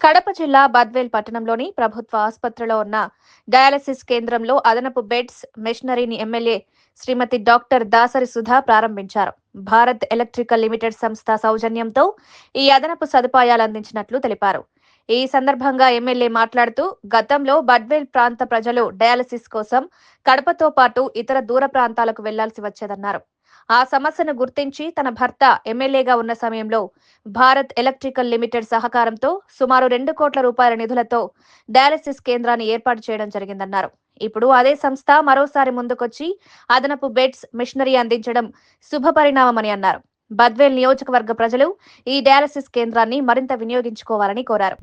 కడప జిల్లా బద్వేల్ పట్టణంలోని ప్రభుత్వ ఆసుపత్రిలో ఉన్న డయాలసిస్ కేంద్రంలో అదనపు బెడ్స్ మెషినరీని ఎమ్మెల్యే శ్రీమతి డాక్టర్ దాసరి సుధా ప్రారంభించారు. భారత్ ఎలక్ట్రికల్ లిమిటెడ్ సంస్థ సౌజన్యంతో ఈ అదనపు సదుపాయాలు అందించినట్లు తెలిపారు. ఈ సందర్భంగా ఎమ్మెల్యే మాట్లాడుతూ గతంలో బడ్వేల్ ప్రాంత ప్రజలు డయాలసిస్ కోసం కడపతో పాటు ఇతర దూర ప్రాంతాలకు వెళ్ళాల్సి వచ్చేదన్నారు. ఆ సమస్యను గుర్తించి తన భర్త ఎమ్మెల్యేగా ఉన్న సమయంలో భారత్ ఎలక్ట్రికల్ లిమిటెడ్ సహకారంతో సుమారు రెండు కోట్ల రూపాయల నిధులతో డయాలసిస్ కేంద్రాన్ని ఏర్పాటు చేయడం జరిగిందన్నారు. ఇప్పుడు అదే సంస్థ మరోసారి ముందుకొచ్చి అదనపు బెడ్స్ మిషనరీ అందించడం శుభపరిణామమని అన్నారు. బద్వేల్ నియోజకవర్గ ప్రజలు ఈ డయాలసిస్ కేంద్రాన్ని మరింత వినియోగించుకోవాలని కోరారు.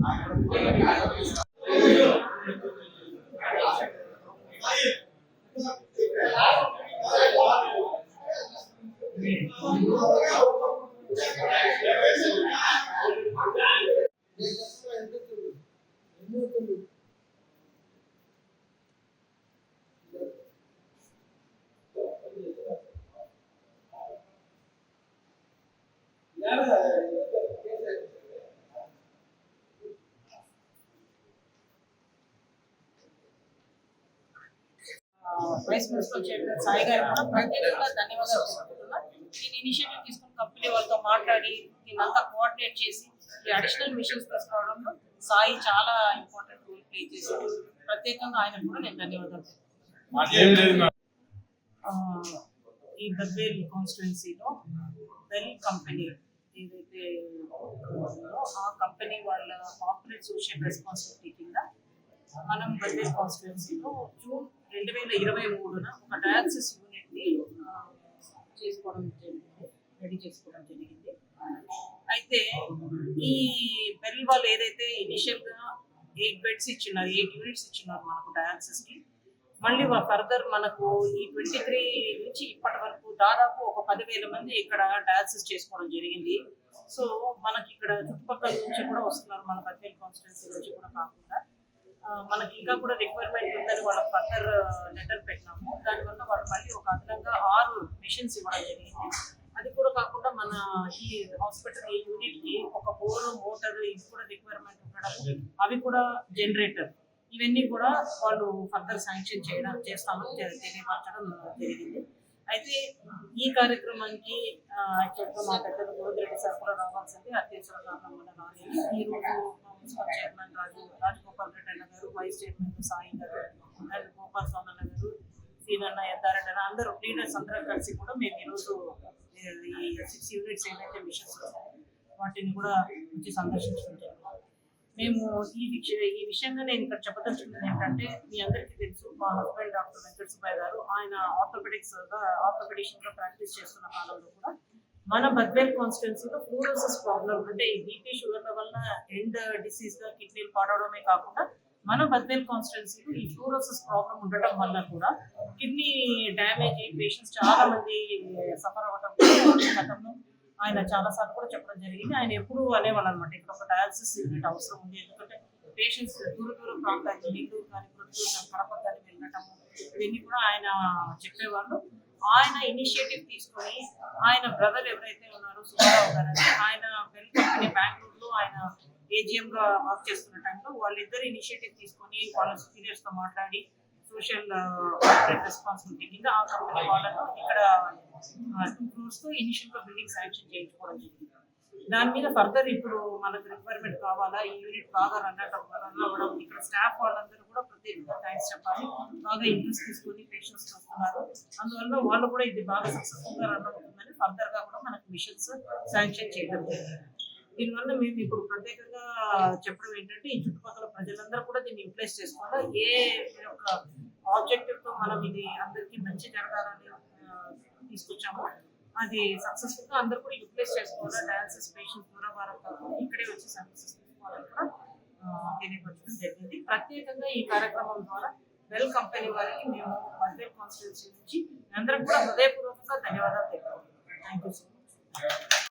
వైస్ ప్రిన్సిపల్ చైర్మన్ సాయి గారు కూడా ప్రత్యేకంగా ధన్యవాదాలు తెలుపుతున్నా దీని ఇనిషియేటివ్ తీసుకుని కంపెనీ వాళ్ళతో మాట్లాడి దీన్ని అంతా కోఆర్డినేట్ చేసి ఈ అడిషనల్ మిషన్స్ తీసుకురావడంలో సాయి చాలా ఇంపార్టెంట్ రోల్ ప్లే చేశారు. ప్రత్యేకంగా ఆయనకు కూడా నేను ధన్యవాదాలు. ఈ బద్వేల్ కాన్స్టిట్యున్సీలో బెల్ కంపెనీ ఏదైతే ఆ కంపెనీ వాళ్ళ కార్పొరేట్ సోషల్ రెస్పాన్సిబిలిటీ కింద మనం బద్వేల్ కాన్స్టిట్యున్సీలో జూన్ రెండు వేల ఇరవై మూడున ఒక డయాలసిస్ ఆ, చేసుకోవడం జరిగింది. రెడీ చేసుకోవడం జరిగింది. అయితే ఈ బెల్ వాళ్ళు ఏదైతే ఇనిషియల్గా ఎయిట్ బెడ్స్ ఇచ్చినారు ఎయిట్ యూనిట్స్ ఇచ్చినారు మనకు డయాలసిస్కి మళ్ళీ ఫర్దర్ మనకు ఈ ట్వంటీ త్రీ నుంచి ఇప్పటి వరకు దాదాపు ఒక పదివేల మంది ఇక్కడ డయాలసిస్ చేసుకోవడం జరిగింది. సో మనకి ఇక్కడ చుట్టుపక్కల నుంచి కూడా వస్తున్నారు మన బద్వేల్ కాన్స్టిట్యున్సీ నుంచి కూడా కాకుండా. మనకి ఇంకా కూడా రిక్వైర్మెంట్ ఉందని వాళ్ళ ఫర్దర్ లెటర్ పెట్టి దానివల్ల వాళ్ళు మళ్ళీ ఒక అదనంగా ఆరు మిషన్స్ ఇవ్వడం జరిగింది అది కూడా కాకుండా మన ఈ హాస్పిటల్ ఈ యూనిట్కి ఒక బోర్ మోటార్ ఇది కూడా రిక్వైర్మెంట్ ఉండడం అవి కూడా జనరేటర్ ఇవన్నీ కూడా వాళ్ళు ఫర్దర్ శాంక్షన్ చేయడం చేస్తామని తెలియపరచడం జరిగింది. అయితే ఈ కార్యక్రమానికి యాక్చువల్గా మా పెద్దలు గోవిందరెడ్డి సార్ కూడా రావాల్సింది అత్యవసర కారణం వల్ల రాలేదు. మున్సిపల్ చైర్మన్ రాజు రాజగోపాల్ రెడ్డి అన్న గారు వైస్ చైర్మన్ సాయి గారు అండ్ గోపాల్ స్వామి అన్న గారు సీనన్న ఎద్దారెడ్డి అన్న అందరూ లీడర్స్ అందరం కలిసి కూడా మేము ఈరోజు ఈ సిక్స్ యూనిట్స్ ఏవైతే మిషన్స్ వాటిని కూడా వచ్చి సందర్శించుకుంటాం. మేము ఈ విషయ ఈ విషయంగా నేను ఇక్కడ చెప్పదలుచుకున్నది ఏంటంటే మీ అందరికీ తెలుసు మా హస్బెండ్ డాక్టర్ వెంకట సుబ్బయ్య గారు ఆయన ఆర్థోపెడిక్స్గా గా ప్రాక్టీస్ చేస్తున్న కాలంలో కూడా మన బద్వేల్ కాన్స్టిట్యున్సీలో ఫ్లూరోసిస్ ప్రాబ్లం అంటే ఈ బీపీ షుగర్ల వల్ల ఎండ్ డిసీజ్గా కిడ్నీలు పాడవడమే కాకుండా మన బద్వేల్ కాన్స్టిట్యున్సీలో ఈ ఫ్లూరోసిస్ ప్రాబ్లం ఉండటం వల్ల కూడా కిడ్నీ డ్యామేజ్ అయ్యి పేషెంట్స్ చాలా మంది సఫర్ అవ్వటం గతంలో ఆయన చాలా సార్లు కూడా చెప్పడం జరిగింది. ఆయన ఎప్పుడు అనేవాళ్ళు అనమాట ఇక్కడ ఒక డయాలసిస్ యూనిట్ అవసరం ఉంది. ఎందుకంటే పేషెంట్స్ దూర దూర ప్రాంతానికి నెల్లూరు కానీ ప్రొద్దుటూరు కానీ కడప కానీ వెళ్ళటము ఇవన్నీ కూడా ఆయన చెప్పేవాళ్ళు. ఆయన ఇనిషియేటివ్ తీసుకొని ఆయన బ్రదర్ ఎవరైతే ఉన్నారో సుబ్బారావు గారు ఆయన బెల్ బెంగళూరులో ఆయన ఏజిఎం గా వర్క్ చేస్తున్న టైంలో వాళ్ళిద్దరు ఇనిషియేటివ్ తీసుకొని వాళ్ళ సీనియర్స్తో మాట్లాడి సోషల్ రెస్పాన్సిబిలిటీ కింద ఆ కంపెనీ వాళ్ళను ఇక్కడ uh, టూ క్రోర్స్తో ఇనిషియల్గా బిల్డింగ్ శాంక్షన్ చేయించుకోవడం జరిగింది. దాని మీద ఫర్దర్ ఇప్పుడు మనకు రిక్వైర్మెంట్ కావాలా ఈ యూనిట్ బాగా రన్ రన్ అవ్వడం ఇక్కడ స్టాఫ్ వాళ్ళందరూ కూడా ప్రత్యేకంగా థ్యాంక్స్ చెప్పాలి. బాగా ఇంట్రెస్ట్ తీసుకొని పేషెంట్స్ వస్తున్నారు. అందువల్ల వాళ్ళు కూడా ఇది బాగా సక్సెస్ఫుల్గా రన్ అవుతుందని ఫర్దర్గా కూడా మనకు మిషన్స్ శాంక్షన్ చేయడం జరిగింది. దీనివల్ల మేము ఇప్పుడు ప్రత్యేకంగా చెప్పడం ఏంటంటే ఈ చుట్టుపక్కల ప్రజలందరూ కూడా దీన్ని యూటిలైజ్ చేసుకోవాలి. ఏ యొక్క ఆబ్జెక్టివ్తో మనం ఇది అందరికీ మంచి జరగాలని తీసుకొచ్చాము తీసుకొచ్చామో అది సక్సెస్ఫుల్గా అందరూ కూడా యూటిలైజ్ చేసుకోవాలి. డయాలసిస్ పేషెంట్ దూరవారం కాకుండా ఇక్కడే వచ్చి సర్వీసెస్ తీసుకోవాలని కూడా తెలియపరచడం జరిగింది. ప్రత్యేకంగా ఈ కార్యక్రమం ద్వారా వెల్ కంపెనీ వారికి మేము మధ్య కాన్స్టిట్యూన్సీ నుంచి అందరం కూడా హృదయపూర్వకంగా ధన్యవాదాలు తెలుపుతున్నాం. Thank you so much